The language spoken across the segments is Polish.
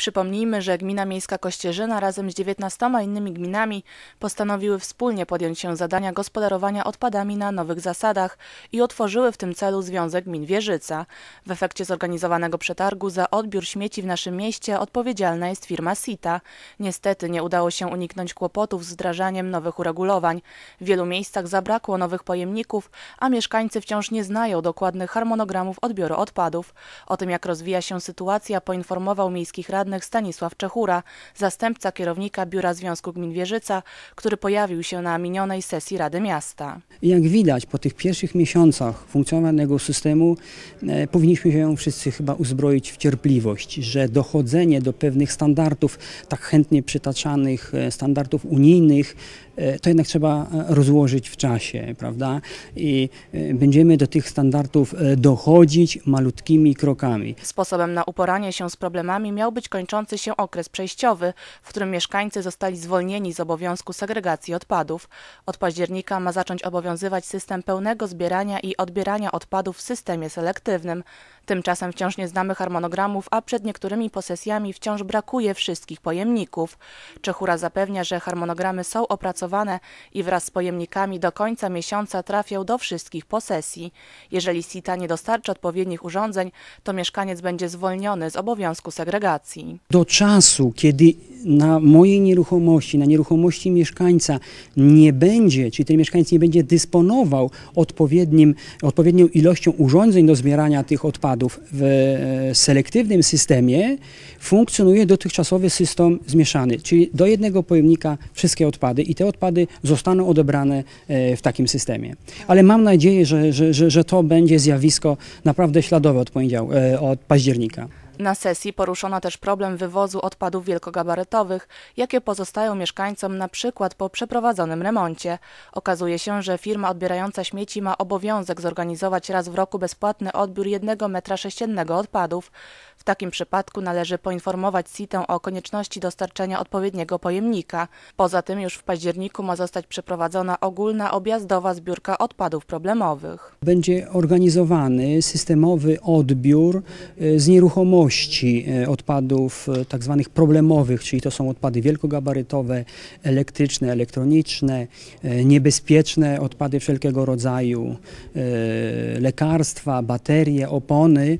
Przypomnijmy, że Gmina Miejska Kościerzyna razem z 19 innymi gminami postanowiły wspólnie podjąć się zadania gospodarowania odpadami na nowych zasadach i otworzyły w tym celu Związek Gmin Wieżyca. W efekcie zorganizowanego przetargu za odbiór śmieci w naszym mieście odpowiedzialna jest firma Sita. Niestety nie udało się uniknąć kłopotów z wdrażaniem nowych uregulowań. W wielu miejscach zabrakło nowych pojemników, a mieszkańcy wciąż nie znają dokładnych harmonogramów odbioru odpadów. O tym jak rozwija się sytuacja poinformował miejskich radnych Stanisław Czechura, zastępca kierownika Biura Związku Gmin Wieżyca, który pojawił się na minionej sesji Rady Miasta. Jak widać po tych pierwszych miesiącach funkcjonowania systemu e, powinniśmy się wszyscy chyba uzbroić w cierpliwość, że dochodzenie do pewnych standardów, tak chętnie przytaczanych e, standardów unijnych, e, to jednak trzeba e, rozłożyć w czasie, prawda? I będziemy do tych standardów dochodzić malutkimi krokami. Sposobem na uporanie się z problemami miał być kończący się okres przejściowy, w którym mieszkańcy zostali zwolnieni z obowiązku segregacji odpadów. Od października ma zacząć obowiązywać system pełnego zbierania i odbierania odpadów w systemie selektywnym. Tymczasem wciąż nie znamy harmonogramów, a przed niektórymi posesjami wciąż brakuje wszystkich pojemników. Czechura zapewnia, że harmonogramy są opracowane i wraz z pojemnikami do końca miesiąca trafią do wszystkich posesji. Jeżeli SITA nie dostarczy odpowiednich urządzeń, to mieszkaniec będzie zwolniony z obowiązku segregacji. Do czasu, kiedy na mojej nieruchomości, na nieruchomości mieszkańca nie będzie, czyli ten mieszkaniec nie będzie dysponował odpowiednim, odpowiednią ilością urządzeń do zbierania tych odpadów w e, selektywnym systemie, funkcjonuje dotychczasowy system zmieszany, czyli do jednego pojemnika wszystkie odpady i te odpady zostaną odebrane e, w takim systemie. Ale mam nadzieję, że, że, że, że to będzie zjawisko naprawdę śladowe od, poniedział, e, od października. Na sesji poruszono też problem wywozu odpadów wielkogabarytowych, jakie pozostają mieszkańcom na przykład po przeprowadzonym remoncie. Okazuje się, że firma odbierająca śmieci ma obowiązek zorganizować raz w roku bezpłatny odbiór jednego metra sześciennego odpadów. W takim przypadku należy poinformować CITę o konieczności dostarczenia odpowiedniego pojemnika. Poza tym już w październiku ma zostać przeprowadzona ogólna objazdowa zbiórka odpadów problemowych. Będzie organizowany systemowy odbiór e, z nieruchomości e, odpadów e, tak zwanych problemowych, czyli to są odpady wielkogabarytowe, elektryczne, elektroniczne, niebezpieczne odpady wszelkiego rodzaju, lekarstwa, baterie, opony.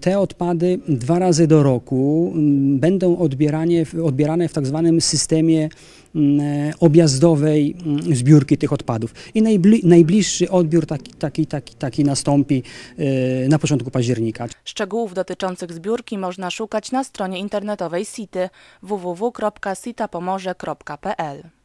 Te odpady dwa razy do roku m, będą odbierane, w- odbierane w tak zwanym systemie m, e, objazdowej m, zbiórki tych odpadów. I najbli, najbliższy odbiór taki, taki, taki, taki nastąpi e, na początku października. Szczegółów dotyczących zbiórki można szukać na stronie internetowej CITY www.sitapomorze.pl.